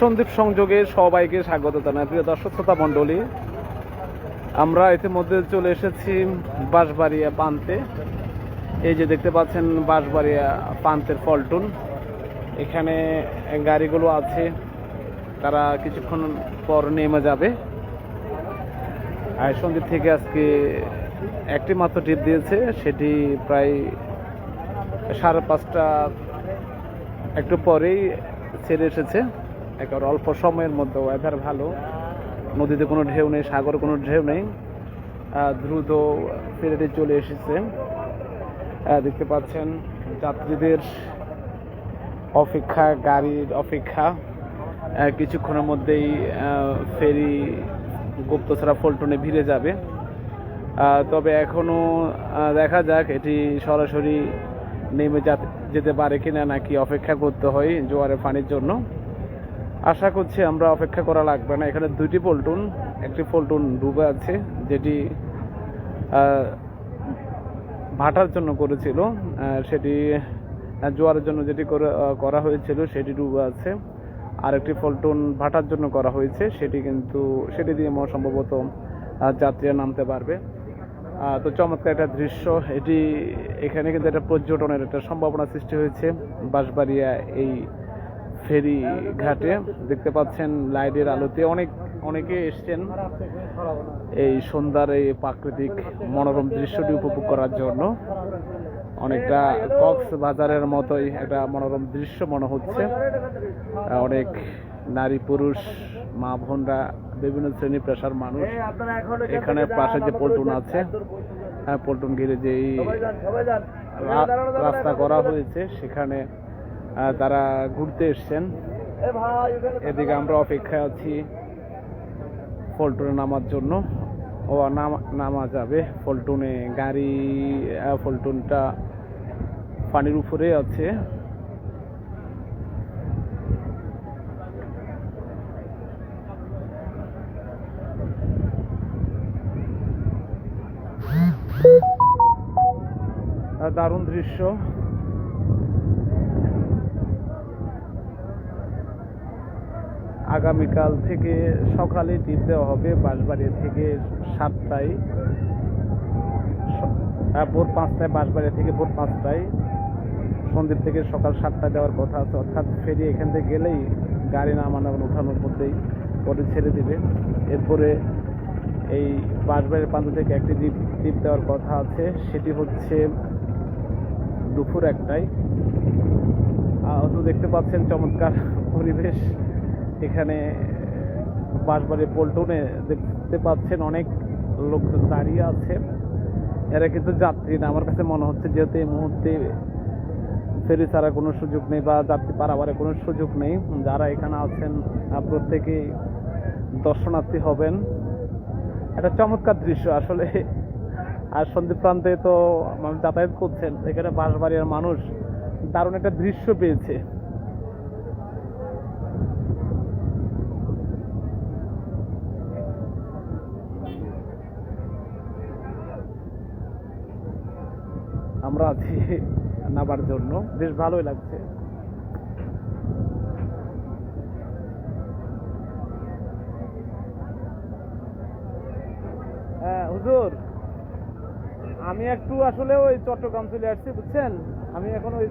সন্দীপ সংযোগে সবাইকে স্বাগত জানাই। প্রিয় দর্শক, শ্রোতা মণ্ডলী, আমরা ইতিমধ্যে চলে এসেছি বাঁশবাড়িয়া পান্তে এই যে দেখতে পাচ্ছেন বাঁশবাড়িয়া পান্তের পল্টন। এখানে গাড়িগুলো আছে, তারা কিছুক্ষণ পর নেমে যাবে। আর সন্দীপ থেকে আজকে একটি মাত্র টিপ দিয়েছে, সেটি প্রায় সাড়ে পাঁচটা, একটু পরেই ছেড়ে এসেছে। একেবারে অল্প সময়ের মধ্যে ওয়েদার ভালো। নদীতে কোনো ঢেউ নেই, সাগরে কোনো ঢেউ নেই। দ্রুত ফেরিতে চলে এসেছে। দেখতে পাচ্ছেন যাত্রীদের অপেক্ষা, গাড়ির অপেক্ষা। কিছুক্ষণের মধ্যেই ফেরি গুপ্তছড়া ফল্টনে ভিড়ে যাবে। তবে এখনও দেখা যাক, এটি সরাসরি নেমে যা- যেতে পারে কিনা নাকি অপেক্ষা করতে হয় জোয়ারের পানির জন্য। আশা করছি আমরা অপেক্ষা করা লাগবে না। এখানে দুইটি পল্টুন, একটি পল্টুন ডুবে আছে, যেটি ভাটার জন্য করেছিল। সেটি জোয়ারের জন্য যেটি করে হয়েছিল সেটি ডুবে আছে। আর একটি পল্টন ভাটার জন্য করা হয়েছে, সেটি কিন্তু, সেটি দিয়ে সম্ভবত যাত্রীরা নামতে পারবে। তো চমৎকার একটা দৃশ্য। এটি এখানে কিন্তু একটা পর্যটনের একটা সম্ভাবনা সৃষ্টি হয়েছে বাঁশবাড়িয়া এই ফেরি ঘাটে। দেখতে পাচ্ছেন লাইটের আলোতে অনেক, অনেকে এসছেন এই সন্ধ্যার এই প্রাকৃতিক মনোরম দৃশ্যটি উপভোগ করার জন্য। অনেকটা কক্সবাজারের মতোই একটা মনোরম দৃশ্য মনে হচ্ছে। অনেক নারী পুরুষ, মা বোনরা বিভিন্ন শ্রেণি পেশার মানুষ। এখানে পাশে যে পল্টন আছে হ্যাঁ পল্টন ঘিরে যে এই রা- রাস্তা করা হয়েছে সেখানে তারা ঘুরতে এসছেন। এদিকে আমরা অপেক্ষায় আছি পল্টনে নামার জন্য। ও নামা যাবে। পল্টনে গাড়ি পল্টনটা পানির উপরে আছে। দারুণ দৃশ্য। আগামীকাল থেকে সকালে টিপ দেওয়া হবে বাঁশবাড়িয়া থেকে সাতটায়। স- ভোর পাঁচটায় বাঁশবাড়িয়া থেকে ভোর পাঁচটায়। সন্দ্বীপ থেকে সকাল সাতটায় দেওয়ার কথা আছে। অর্থাৎ ফেরি এখান থেকে গেলেই গাড়ি নামানো উঠানোর মধ্যেই পরে ছেড়ে দিবে। এরপরে এই বাঁশবাড়ির প্রান্ত থেকে একটি দ্বীপ দ্বীপ দেওয়ার কথা আছে। সেটি হচ্ছে দুপুর একটায়। তো দেখতে পাচ্ছেন চমৎকার পরিবেশ। এখানে বাঁশবাড়ি পল্টনে দেখতে পাচ্ছেন অনেক লোক দাঁড়িয়ে আছে। এরা কিন্তু যাত্রী না। আমার কাছে মনে হচ্ছে যেহেতু এই মুহূর্তে ফেরি ছাড়া কোনো সুযোগ নেই বা যাত্রী পারাবারের কোনো সুযোগ নেই, যারা এখানে আছেন প্রত্যেকেই দর্শনার্থী হবেন। একটা চমৎকার দৃশ্য। আসলে, আর সন্দ্বীপ প্রান্তে তো যাতায়াত করছেন, এখানে বাঁশবাড়িয়ার মানুষ দারুণ একটা দৃশ্য পেয়েছে। আমরা আছি নামার জন্য। বেশ ভালোই লাগছে হ্যাঁ হুজুর আমি একটু আসলে ওই চট্টগ্রাম চলে আসছি বুঝছেন? আমি এখন ওই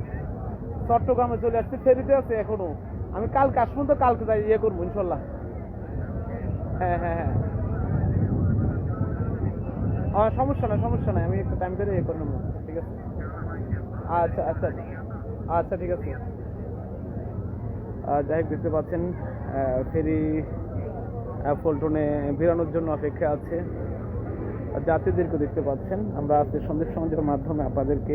চট্টগ্রামে চলে আসছি ফেরিতে আছে এখনও। আমি কালকে আসব তো কালকে যাই ইয়ে করব ইনশাল্লাহ। হ্যাঁ হ্যাঁ হ্যাঁ। আমার সমস্যা নাই সমস্যা নাই আমি একটু টাইম করে ইয়ে করে নেব ঠিক আছে? আচ্ছা আচ্ছা আচ্ছা ঠিক আছে। যাই হোক দেখতে পাচ্ছেন ফেরি আহ, পল্টনে বেরানোর জন্য অপেক্ষা আছে। যাত্রীদেরকে দেখতে পাচ্ছেন। আমরা আজকে সন্দেশ সমাজের মাধ্যমে আপনাদেরকে